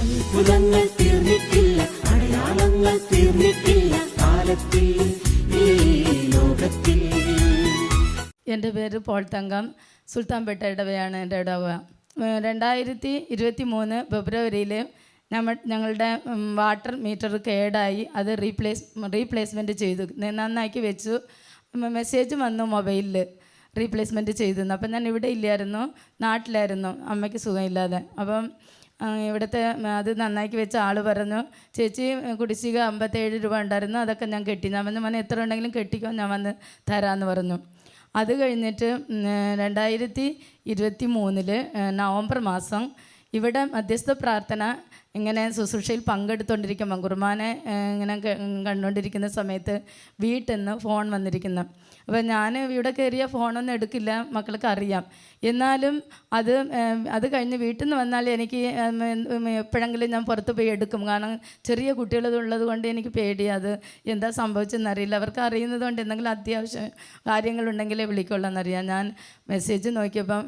അത്ഭുതങ്ങൾ തീർന്നിട്ടില്ല അടയാളങ്ങൾ തീർന്നിട്ടില്ല കാലത്തിൽ ലോകത്തിൽ. എന്റെ പേര് പോൾ തങ്കം സുൽത്താൻപേട്ട ഇടവയാണ് എന്റെ ഇടവ. രണ്ടായിരത്തി ഇരുപത്തി മൂന്ന് ഫെബ്രുവരിയിൽ നമ്മൾ ഞങ്ങളുടെ വാട്ടർ മീറ്റർ കേടായി അത് റീപ്ലേസ് റീപ്ലേസ്മെന്റ് ചെയ്തു നന്നാക്കി വെച്ചു. മെസ്സേജ് വന്നു മൊബൈലിൽ റീപ്ലേസ്മെന്റ് ചെയ്തു അപ്പം ഞാൻ ഇവിടെ ഇല്ലായിരുന്നു നാട്ടിലായിരുന്നു അമ്മയ്ക്ക് സുഖമില്ലാതെ. അപ്പം ഇവിടുത്തെ അത് നന്നാക്കി വെച്ച ആൾ പറഞ്ഞു ചേച്ചി കുടിശ്ശിക അമ്പത്തേഴ് രൂപ ഉണ്ടായിരുന്നു അതൊക്കെ ഞാൻ കെട്ടി ഞാൻ വന്ന് മോനെ എത്ര ഉണ്ടെങ്കിലും കെട്ടിക്കോ ഞാൻ വന്ന് തരാമെന്ന് പറഞ്ഞു. അത് കഴിഞ്ഞിട്ട് രണ്ടായിരത്തി ഇരുപത്തി മൂന്നിൽ നവംബർ മാസം ഇവിടെ മധ്യസ്ഥ പ്രാർത്ഥന ഇങ്ങനെ ശുശ്രൂഷയിൽ പങ്കെടുത്തുകൊണ്ടിരിക്കുമ്പോൾ കുർബാനെ ഇങ്ങനെ കണ്ടുകൊണ്ടിരിക്കുന്ന സമയത്ത് വീട്ടിൽ നിന്ന് ഫോൺ വന്നിരിക്കുന്നു. അപ്പോൾ ഞാൻ ഇവിടെ കയറിയ ഫോണൊന്നും എടുക്കില്ല മക്കൾക്ക് അറിയാം. എന്നാലും അത് അത് കഴിഞ്ഞ് വീട്ടിൽ നിന്ന് വന്നാൽ എനിക്ക് എപ്പോഴെങ്കിലും ഞാൻ പുറത്ത് പോയി എടുക്കും. കാരണം ചെറിയ കുട്ടികളുള്ളത് കൊണ്ട് എനിക്ക് പേടി. അത് എന്താ സംഭവിച്ചെന്ന് അറിയില്ല. അവർക്ക് അറിയുന്നത് കൊണ്ട് എന്തെങ്കിലും അത്യാവശ്യം കാര്യങ്ങളുണ്ടെങ്കിലേ വിളിക്കുള്ളൂ എന്നറിയാം ഞാൻ മെസ്സേജ് നോക്കിയപ്പം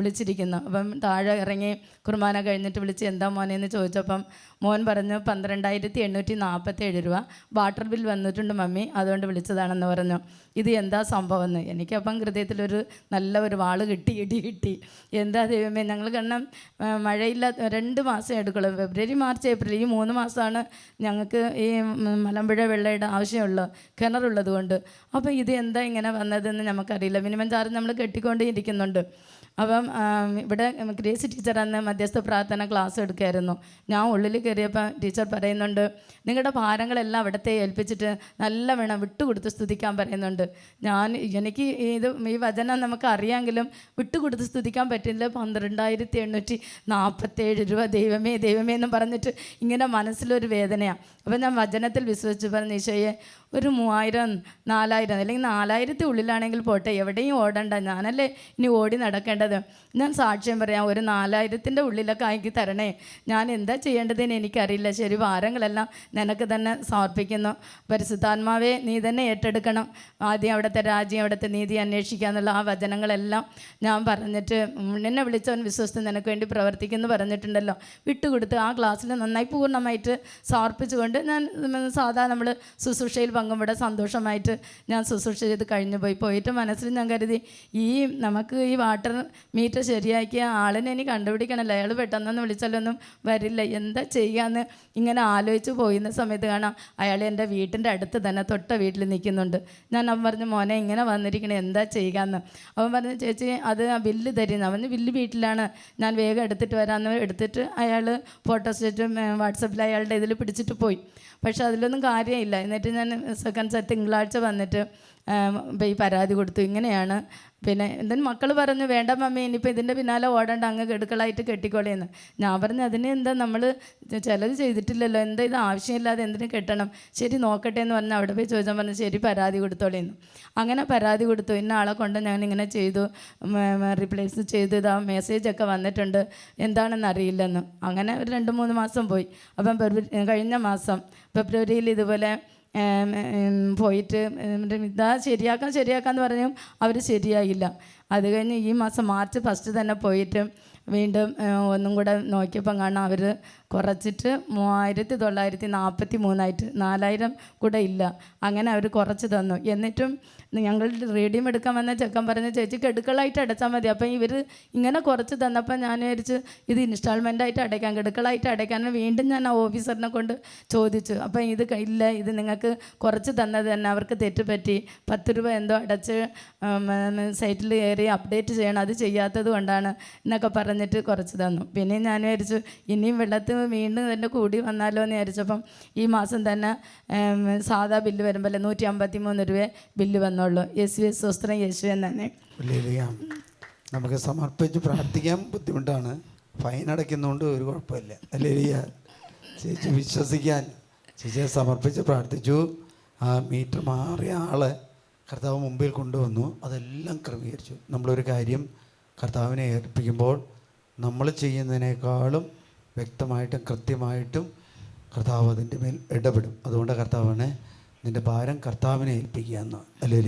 വിളിച്ചിരിക്കുന്നു. അപ്പം താഴെ ഇറങ്ങി കുർബാന കഴിഞ്ഞിട്ട് വിളിച്ച് എന്താ മോനെ? എന്ന് ചോദിച്ചപ്പം മോൻ പറഞ്ഞു പന്ത്രണ്ടായിരത്തി എണ്ണൂറ്റി നാൽപ്പത്തേഴ് രൂപ വാട്ടർ ബിൽ വന്നിട്ടുണ്ട് മമ്മി അതുകൊണ്ട് വിളിച്ചതാണെന്ന് പറഞ്ഞു. ഇത് എന്താ സംഭവം എന്ന് എനിക്കപ്പം ഹൃദയത്തിലൊരു നല്ല ഒരു വാൾ കിട്ടി ഇടി കിട്ടി. എന്താ ദൈവമേ ഞങ്ങൾ കാരണം മഴയില്ലാത്ത മഴയില്ല രണ്ട് മാസം എടുക്കുള്ളൂ. ഫെബ്രുവരി മാർച്ച് ഏപ്രിൽ ഈ മൂന്ന് മാസമാണ് ഞങ്ങൾക്ക് ഈ മലമ്പുഴ വെള്ളയുടെ ആവശ്യമുള്ളു കിണറുള്ളത് കൊണ്ട്. അപ്പോൾ ഇത് എന്താ ഇങ്ങനെ വന്നതെന്ന് നമുക്കറിയില്ല മിനിമം ചാർജ് നമ്മൾ കെട്ടിക്കൊണ്ടേ ഇരിക്കുന്നുണ്ട്. അപ്പം ഇവിടെ ഗ്രേസ് ടീച്ചർ അന്ന് മധ്യസ്ഥ പ്രാർത്ഥന ക്ലാസ് എടുക്കുമായിരുന്നു ഞാൻ ഉള്ളിൽ കയറിയപ്പോൾ ടീച്ചർ പറയുന്നുണ്ട് നിങ്ങളുടെ ഭാരങ്ങളെല്ലാം അവിടത്തെ ഏൽപ്പിച്ചിട്ട് നല്ല വേണം വിട്ടുകൊടുത്ത് സ്തുതിക്കാൻ പറയുന്നുണ്ട്. ഞാൻ എനിക്ക് ഇത് ഈ വചനം നമുക്ക് അറിയാമെങ്കിലും വിട്ടുകൊടുത്ത് സ്തുതിക്കാൻ പറ്റില്ല. പന്ത്രണ്ടായിരത്തി എണ്ണൂറ്റി നാൽപ്പത്തേഴ് രൂപ ദൈവമേ ദൈവമേ എന്ന് പറഞ്ഞിട്ട് ഇങ്ങനെ മനസ്സിലൊരു വേദനയാണ് അപ്പം ഞാൻ വചനത്തിൽ വിശ്വസിച്ച് പറഞ്ഞു ഈശോയെ ഒരു മൂവായിരം നാലായിരം അല്ലെങ്കിൽ നാലായിരത്തി ഉള്ളിലാണെങ്കിൽ പോട്ടെ എവിടെയും ഓടണ്ട. ഞാനല്ലേ ഇനി ഓടി നടക്കേണ്ടത് ഞാൻ സാക്ഷ്യം പറയാം ഒരു നാലായിരത്തിന്റെ ഉള്ളിലൊക്കെ ആക്കി തരണേ. ഞാൻ എന്താ ചെയ്യേണ്ടതെന്ന് എനിക്കറിയില്ല. ശരി ഭാരങ്ങളെല്ലാം നിനക്ക് തന്നെ സമർപ്പിക്കുന്നു. പരിശുദ്ധാത്മാവെ നീ തന്നെ ഏറ്റെടുക്കണം. ആദ്യം അവിടുത്തെ രാജ്യം അവിടുത്തെ നീതി അന്വേഷിക്കുക എന്നുള്ള ആ വചനങ്ങളെല്ലാം ഞാൻ പറഞ്ഞിട്ട് എന്നെ വിളിച്ചവൻ വിശ്വസിച്ച് നിനക്ക് വേണ്ടി പ്രവർത്തിക്കുന്നു പറഞ്ഞിട്ടുണ്ടല്ലോ. വിട്ടുകൊടുത്ത് ആ ക്ലാസ്സിൽ നന്നായി പൂർണമായിട്ട് സമർപ്പിച്ചുകൊണ്ട് ഞാൻ സാധാരണ സാധാ നമ്മൾ ശുശ്രൂഷയിൽ പങ്കുമ്പോൾ സന്തോഷമായിട്ട് ഞാൻ ശുശ്രൂഷ ചെയ്ത് കഴിഞ്ഞു പോയി പോയിട്ട് മനസ്സിൽ ഞാൻ കരുതി ഈ നമുക്ക് ഈ വാട്ടർ മീറ്റർ ശരിയാക്കിയ ആളിനെ ഇനി കണ്ടുപിടിക്കണമല്ലോ അയാൾ പെട്ടെന്നൊന്നും വിളിച്ചാലൊന്നും വരില്ല. എന്താ ചെയ്യാന്ന് ഇങ്ങനെ ആലോചിച്ച് പോയിരുന്ന സമയത്ത് കാണാം അയാൾ എന്റെ വീട്ടിന്റെ അടുത്ത് തന്നെ തൊട്ട വീട്ടിൽ നിൽക്കുന്നുണ്ട്. ഞാൻ അവൻ പറഞ്ഞു മോനെ ഇങ്ങനെ വന്നിരിക്കണേ എന്താ ചെയ്യാന്ന്? അവൻ പറഞ്ഞു ചേച്ചി അത് ബില്ല് തരുന്നു. അവന് ബില്ല് വീട്ടിലാണ്. ഞാൻ വേഗം എടുത്തിട്ട് വരാമെന്ന് എടുത്തിട്ട് അയാൾ ഫോട്ടോ ഫോട്ടോസ്റ്റേറ്റും വാട്സപ്പിൽ അയാളുടെ ഇതിൽ പിടിച്ചിട്ട് പോയി. പക്ഷെ അതിലൊന്നും കാര്യമില്ല. എന്നിട്ട് ഞാൻ സെക്കൻഡ് തിങ്കളാഴ്ച വന്നിട്ട് ഈ പരാതി കൊടുത്തു. ഇങ്ങനെയാണ് പിന്നെ എന്തെങ്കിലും മക്കൾ പറഞ്ഞു വേണ്ട മമ്മി ഇനിയിപ്പോൾ ഇതിന്റെ പിന്നാലെ ഓടണ്ട അങ്ങ് കെടുക്കളായിട്ട് കെട്ടിക്കോളേന്ന് ഞാൻ പറഞ്ഞു അതിന് എന്താ നമ്മൾ ചിലത് ചെയ്തിട്ടില്ലല്ലോ എന്താ ഇത് ആവശ്യമില്ലാതെ എന്തിനു കെട്ടണം? ശരി നോക്കട്ടെ എന്ന് പറഞ്ഞാൽ അവിടെ പോയി ചോദിച്ചാൽ പറഞ്ഞു ശരി പരാതി കൊടുത്തോളേന്ന് അങ്ങനെ പരാതി കൊടുത്തു. ഇന്ന ആളെ കൊണ്ട് ഞാൻ ഇങ്ങനെ ചെയ്തു റീപ്ലേസ് ചെയ്തു ഇതാ മെസ്സേജൊക്കെ വന്നിട്ടുണ്ട് എന്താണെന്ന് അറിയില്ലെന്ന് അങ്ങനെ ഒരു രണ്ട് മൂന്ന് മാസം പോയി. അപ്പം കഴിഞ്ഞ മാസം ഫെബ്രുവരിയിൽ ഇതുപോലെ പോയിട്ട് എന്നിട്ട് ഇതാ ശരിയാക്കാം എന്ന് പറഞ്ഞു അവർ ശരിയായില്ല. അത് കഴിഞ്ഞ് ഈ മാസം മാർച്ച് ഫസ്റ്റ് തന്നെ പോയിട്ട് വീണ്ടും ഒന്നും കൂടെ നോക്കിയപ്പം കാണാം അവർ കുറച്ചിട്ട് മൂവായിരത്തി തൊള്ളായിരത്തി നാൽപ്പത്തി മൂന്നായിട്ട് നാലായിരം കൂടെ ഇല്ല. അങ്ങനെ അവർ കുറച്ച് തന്നു. എന്നിട്ടും ഞങ്ങൾ റീഡിയം എടുക്കാൻ വന്ന ചെക്കൻ പറഞ്ഞ ചേച്ചി കെടുക്കളായിട്ട് അടച്ചാൽ മതി. അപ്പം ഇവർ ഇങ്ങനെ കുറച്ച് തന്നപ്പോൾ ഞാൻ വിചാരിച്ച് ഇത് ഇൻസ്റ്റാൾമെന്റ് ആയിട്ട് അടയ്ക്കാം കെടുക്കളായിട്ട് അടയ്ക്കാൻ വീണ്ടും ഞാൻ ആ ഓഫീസറിനെ കൊണ്ട് ചോദിച്ചു. അപ്പം ഇത് ഇല്ല ഇത് നിങ്ങൾക്ക് കുറച്ച് തന്നത് തന്നെ അവർക്ക് തെറ്റുപറ്റി പത്ത് രൂപ എന്തോ അടച്ച് സൈറ്റിൽ കയറി അപ്ഡേറ്റ് ചെയ്യണം. അത് ചെയ്യാത്തത് കൊണ്ടാണ് എന്നൊക്കെ പറഞ്ഞിട്ട് കുറച്ച് തന്നു. പിന്നെ ഞാൻ വിചാരിച്ചു ഇനിയും വെള്ളത്തിൽ വീണ്ടും തന്നെ കൂടി വന്നാലോ എന്ന് വിചാരിച്ചപ്പം ഈ മാസം തന്നെ സാധാ ബില്ല് വരുമ്പോൾ നൂറ്റി അമ്പത്തി മൂന്ന് രൂപ ബില്ല് വന്നുള്ളൂ. യേശു സ്വസ്ത്രം എന്ന് തന്നെ. ഹല്ലേലൂയ. നമുക്ക് സമർപ്പിച്ച് പ്രാർത്ഥിക്കാൻ ബുദ്ധിമുട്ടാണ്. ഫൈൻ അടയ്ക്കുന്നതുകൊണ്ട് ഒരു കുഴപ്പമില്ല. അല്ലേ ചേച്ചി വിശ്വസിക്കാൻ ചേച്ചിയെ സമർപ്പിച്ച് പ്രാർത്ഥിച്ചു. ആ മീറ്റർ മാറിയ ആളെ കർത്താവ് മുമ്പിൽ കൊണ്ടുവന്നു. അതെല്ലാം ക്രമീകരിച്ചു. നമ്മളൊരു കാര്യം കർത്താവിനെ ഏൽപ്പിക്കുമ്പോൾ നമ്മൾ ചെയ്യുന്നതിനേക്കാളും വ്യക്തമായിട്ടും കൃത്യമായിട്ടും കർത്താവ് അതിന്റെ മേൽ ഇടപെടും. അതുകൊണ്ട് കർത്താവാണ് നിന്റെ ഭാരം കർത്താവിനെ ഏൽപ്പിക്കുക എന്ന്. അല്ലേ